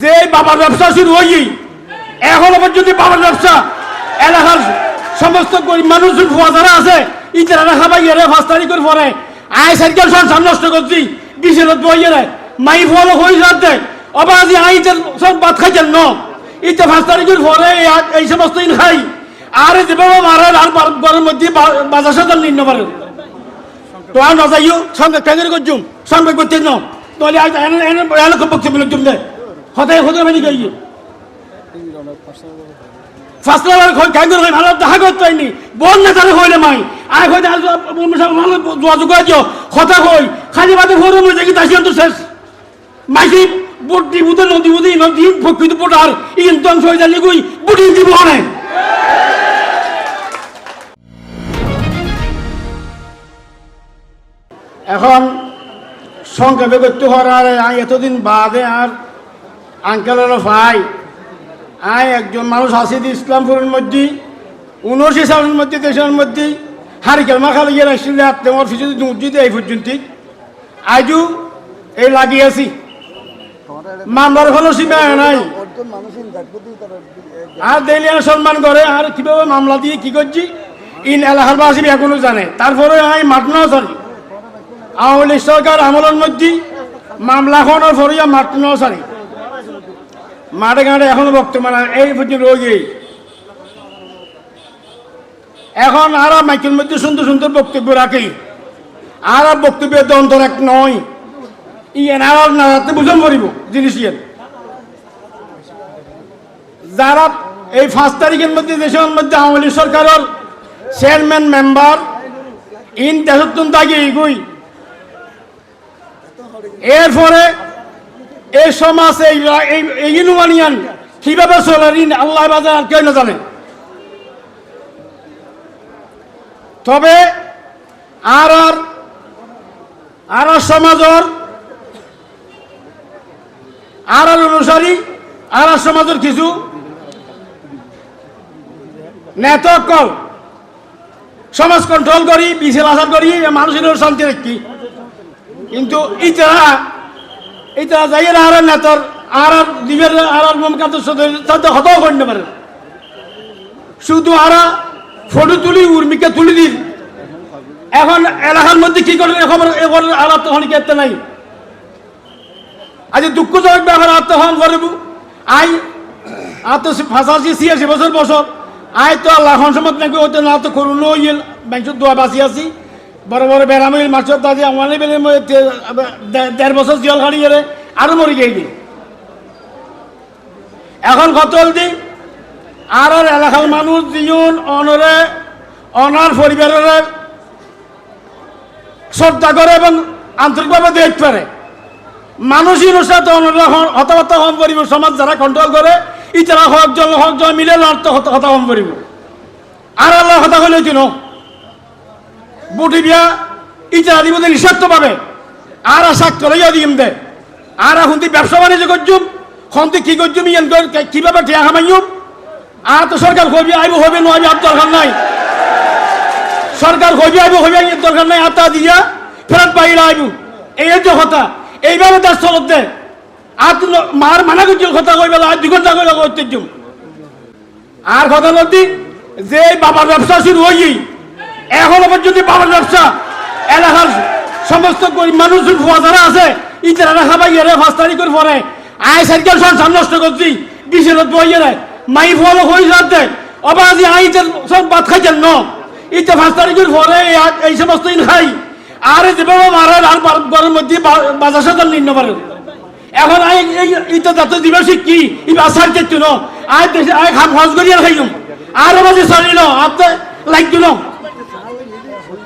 যে বাবার ব্যবসা শুরু হয়ই এখনও পর্যন্ত বাবার ব্যবসা এলাকার সমস্ত গরিব মানুষ ভুয়া যারা আছে ইতারা খাবাই এরে পাঁচ তারিখ করে পরে আয় সাইকেল সংসার নষ্ট করছি বিশেষ বই এরে মাই ফলো হয়ে যাতে অবা আজি আই সব ভাত খাইছেন ন ইতে পাঁচ তারিখের পরে এই- সমস্ত ইন খাই আর যেভাবে মারে আর ঘরের মধ্যে বাজার সাজার নিন্ন পারে তো আর নজাইও সঙ্গে কেন্দ্র করছুম সঙ্গে করতে ন তাহলে এনে বক্তব্য লোকজন দে হতে মানে গিয়ে। ফাসলা বার খই কাই করে ভালো দেখা করতে হয়নি বল না তাহলে হইলে মাই। আজ ভালো যোগাযোগ আছে কথা কই। খালি বাদে ভোর মধ্যে কি তাসি অন্তর শেষ। মাইকি বুটি নদী বুতে নদী ফকিত পোটার ইন তন সই জানি কই বুটি দিব না এখন সংক্ষেপে করতে হওয়ার আর এতদিন বাদে আর আঙ্কেলেরও ভাই। আই একজন মানুষ আসিদ ইসলামপুরের মধ্যে, উনআশি সালের মধ্যে, দেশের মধ্যে হারিকেল মাখা লাগিয়ে রাখছিল তোমার ফিসে দুর্জিতে এই পর্যন্ত আজও এই লাগিয়েছি মামলার কোনো সীমা নাই। আর দেলিয়ান সম্মান করে, আর কীভাবে মামলা দিয়ে কি করছি? ইন এলাকার বাসী এখনও জানে। তারপরে আমি মাটনাও সারি। আওয়ামী লীগ সরকার আমলের মধ্যে মামলা খনের ফরিয়া মাটনাও সারি। মাঠে ঘাটে এখনও বর্তমান এই পর্যন্ত রোগী। এখন আর মাইকের মধ্যে সুন্দর সুন্দর বক্তব্য রাখি। আর বক্তব্যের দন্তর এক নয়। ইয়েন আর জিনিস যারা এই পাঁচ তারিখের মধ্যে দেশের মধ্যে আওয়ামী লীগ সরকারের চেয়ারম্যান মেম্বার, ইন দেশত্তন এরপরে এই সমাজ, এই ইউনিয়ন কীভাবে চলে? ঋণ আল্লাহ বাজার কেউ না জানে। তবে আর আর আর সমাজের, আর আর অনুসারী, আর আর সমাজের কিছু নেতকল সমাজ কন্ট্রোল করি বিশেষ আচার করি, মানুষের শান্তি রাখি। কিন্তু ইতারা ইতারা যাই আর আর নেতার আর আর দিবের আর আর মমকান্তের সাথে সাথে হতাও করতে পারে। শুধু আরা ফটো তুলি, উর্মিকে তুলি দিন। এখন এলাকার মধ্যে কি করে এখন এখন আলাপ তখন কেতে নাই। আজ দুঃখজনক ব্যাপার, আত্মহন করব। আই, আত্ম ফাঁসাছি ছিয়াশি বছর বছর আই তো আল্লাহ সমত নাকি হইতে না তো করুন ইয়েল। ব্যাংকের দোয়া বাঁচি আছি। বড় বড় বেড়ামিল, মাছের দাদি আমার বেলে দেড় বছর জল হারিয়ে রে আরও মরে গিয়ে এখন কত দি আর এলাকার মানুষ জীবন অনরে, অনার পরিবারের শ্রদ্ধা করে এবং আন্তরিকভাবে দেখতে পারে। মানুষই সাথে হতাহতা হম করিব সমাজ যারা কন্ট্রোল করে, ইতারা হক জন হক জন মিলে লড়তে হতা হম করিব আর আল্লাহ হতা হলে কিনো আর আশা করে দিম দে। আর এখন তুই ব্যবসা বাণিজ্য করছুম খন তুই কি করছুম ইয়ান কীভাবে টিয়া খামাইম আর তো সরকার কবি আইব হবে নয় আর দরকার নাই। সরকার কবি আইব এর দরকার নাই, আতা দিয়া ফেরত পাইলা আইব। এই যে কথা, এইভাবে চলত দে। আর মার মানা করছিল কথা কই বেলা আর দুই ঘণ্টা কইলা ঐতিহ্য আর কথা নদী যে বাবার ব্যবসা শুরু হয়ই এখনও পর্যন্ত বাবার ব্যবসা, এলাকার সমস্ত গরিব মানুষ যারা আছে ইতারা খাবাই এরে পাঁচ করে পরে আয় সাইকেল সংসার নষ্ট করছি বিশেষ বই এরে মাই ফলো হয়ে যাতে অবা আজি আই সব ভাত খাইছেন ন। ইতে পাঁচ তারিখের পরে এই- সমস্ত ইন খাই। আর যেভাবে মারে, আর ঘরের মধ্যে বাজার সাজার নিন্ন পারে এখন আই ইটা যাতে দিবসিক কি? ই আসার চেতু ন? আই দেশে আই খাম খরচ করিয়া খাইম আর মাঝে চলিল আপনি লাগতো ন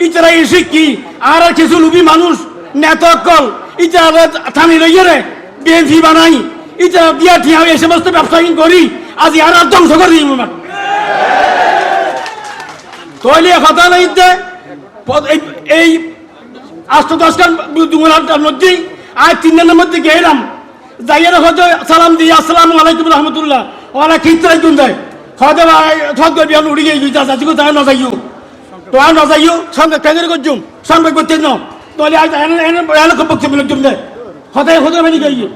ইতারা এসে কি আর কিছু লুবি মানুষ নেতা কল ইতারা থামি রইয়ে বিএনপি বানাই ইতারা দিয়া টিয়া এই সমস্ত ব্যবসা করি আজ আর ধ্বংস করে দিই আমার তৈলি কথা নাই এই- আষ্ট দশখান দুগুণার মধ্যেই আর তিন দিনের মধ্যে গেলাম যাইয়ের হয়তো সালাম দিয়ে আসসালামু আলাইকুম রহমতুল্লাহ ওরা তুন দেয় হয়তো থক করবি আমি উড়ি গিয়ে যাচ্ছি তাই ন যাইও তো আর ন যাইও সঙ্গে কেন করছুম সঙ্গে করতে ন। তাহলে আজ এনে খুব বক্তব্য লোকজন দেয় হতাই হতে মানে গিয়ে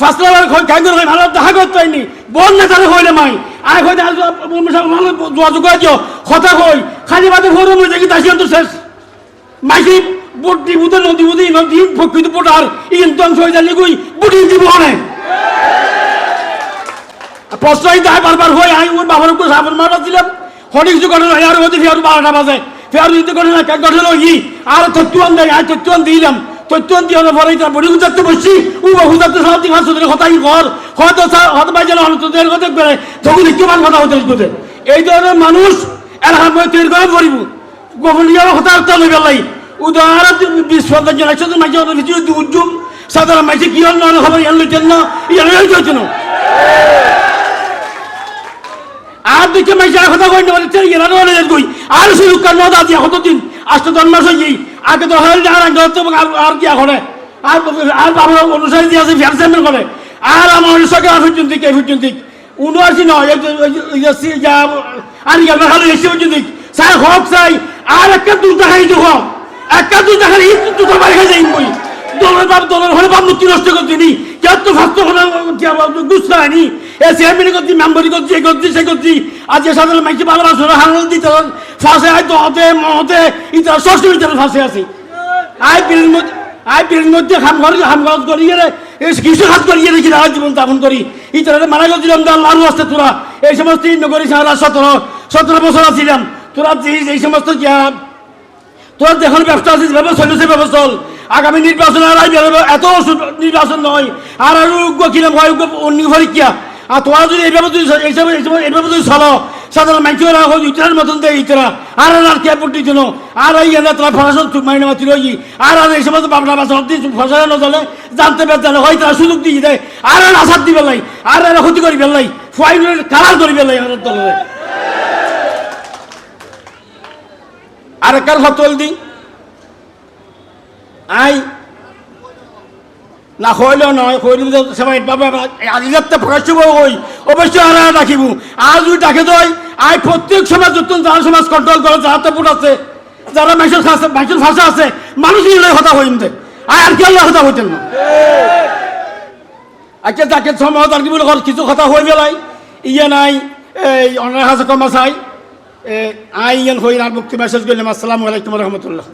ফাসলা খাইতে হয় ভালো দেখা করতে হয়নি। বল না তাহলে হইলে মাই। আজ ভালো যোগাযোগ আছে কথা কই, খালি বাদে ভোর মধ্যে কি তাসি অন্তর শেষ। মাইকি বুটি বুতে নদী বুতে নদী ফকিত পোটার ইন ধ্বংস হয়ে যালি গুই বুটি দিব হনে প্রশ্নই তাই বারবার হই, আই ওর বাবার উপর সাবন মারা দিলাম কিছু করে আর হতে ফের বারোটা বাজে ফের যদি করে না কেন গঠন ই? আর তত্ত্বান দেয় আর তত্ত্বান দিলাম। তত্ত্বান দিয়ে পরে বডি গুজাতে বসছি ও বহু যাতে সাথে হাত সুদের কথাই ঘর। হয়তো হয়তো পাই যেন তোদের কথা তখন কিমান কথা হতে হতে এই ধরনের মানুষ এলাকার মধ্যে তৈরি করে পড়িব গোপনীয় কথা একটা লই। পেলাই উদাহরণ বিশ পঞ্চাশ জন, একশো জন মাইছে ওদের ভিতরে উজ্জুম সাধারণ মাইছে কি না খবর, ইয়ান লইতে না। আর মাইছে আর কথা কইতে পারে তেল গেলা না কই আর শুরু কার নদা দিয়া কত দিন আষ্ট দশ মাস হই আগে তো হল আর আগে তো আর কি এখন আর আর বাবা অনুসারী দিয়ে আছে ফ্যান স্যাম্পল করে আর আমার সঙ্গে আর পর্যন্ত কে পর্যন্ত উনো আছি নয় আর গেল খালি এসে পর্যন্ত স্যার হোক চাই আর একটা দুধ দেখাই হোক একটা দুধ দেখাই দুধ বাড়ি খাই যাই বই দলের বাপ দলের হলে বাপ মুক্তি নষ্ট করতে নি কেউ তো হলে গুছতে হয়নি এ করছি মেম্বারি করছি এ করছি সে করছি আজকে সাধারণ মাইকে ভালোবাসো হারাল দিতে ফাঁসে হয় মহতে, ইতা ষষ্ঠ ভিতরে ফাঁসে আছি। আই বিলের মধ্যে আই বিলের মধ্যে খাম করি খাম খরচ করি গেলে এই কিছু হাত করি গেলে কিনা জীবন যাপন করি। ইতারা মারা তো আল্লাহ আসতে তোরা। এই সমস্ত নগরী সারা সতেরো সতেরো বছর তোরা এই সমস্ত তোর যখন ব্যবসা আছে যেভাবে চলেছে ব্যবস্থা আগামী নির্বাচন আর এত নির্বাচন নয়। আর আর উগ্র কিনা ভয় উগ্র অন্য পরীক্ষা আর তোরা যদি এইভাবে যদি এইভাবে যদি চলো, সাধারণ মানুষেরা হয় ইতার মতন দেয় ইতারা আর আর কে পড়তে জন্য আর এই এনে তোরা ফরাসল মাইনে মাতি রই আর আর এই সমস্ত বাবলা বাসা দিন ফসলে নজলে জানতে পেতে হয় তারা সুযোগ দিয়ে দেয়। আর আর আসাদ দিবে লাই, আর আর ক্ষতি করি পেলাই ফাইন কালার করি পেলাই আমাদের দলে আর কার হতল দি? আই না হইলেও নয় হইলে তো সবাই বাবা আজি প্রকাশ্য হই অবশ্যই আর রাখিব আর যদি ডাকে দই আই প্রত্যেক সমাজ যত যারা সমাজ কন্ট্রোল করে, যারা তেপুট আছে, যারা মাইসের খাসে মাইসের ভাষা আছে মানুষই লয় হতা হইম দে। আই আর কি আল্লাহ হতা হইতেন না? আজকে তাকে সময় আর কি বলে কিছু কথা হয়ে গেলাই ইয়ে নাই, এই অনার হাসে কমা চাই। আই ইয়ান হই আর মুক্তি মেসেজ করলাম। আসসালামু আলাইকুম রহমতুল্লাহ।